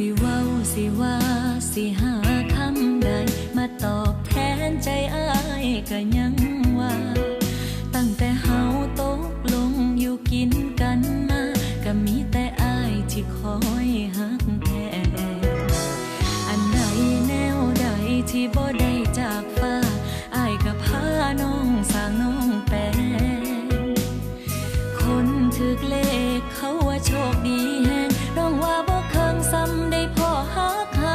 สิเว้าสิว่าสิหาคำใด มาตอบแทนใจอ้ายก็ยังว่า ตั้งแต่เฮาตกลงอยู่กินกันมา ก็มีแต่อ้ายที่คอยหักแทนอันไหนแนวใดที่บ่ได หาใคร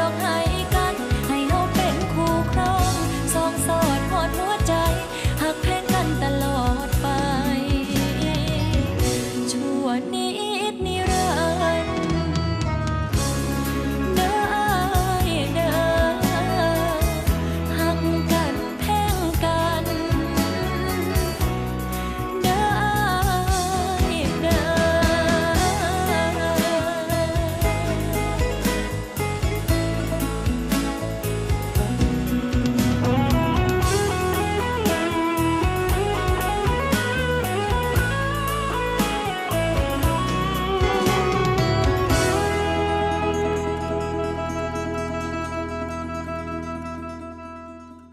Hai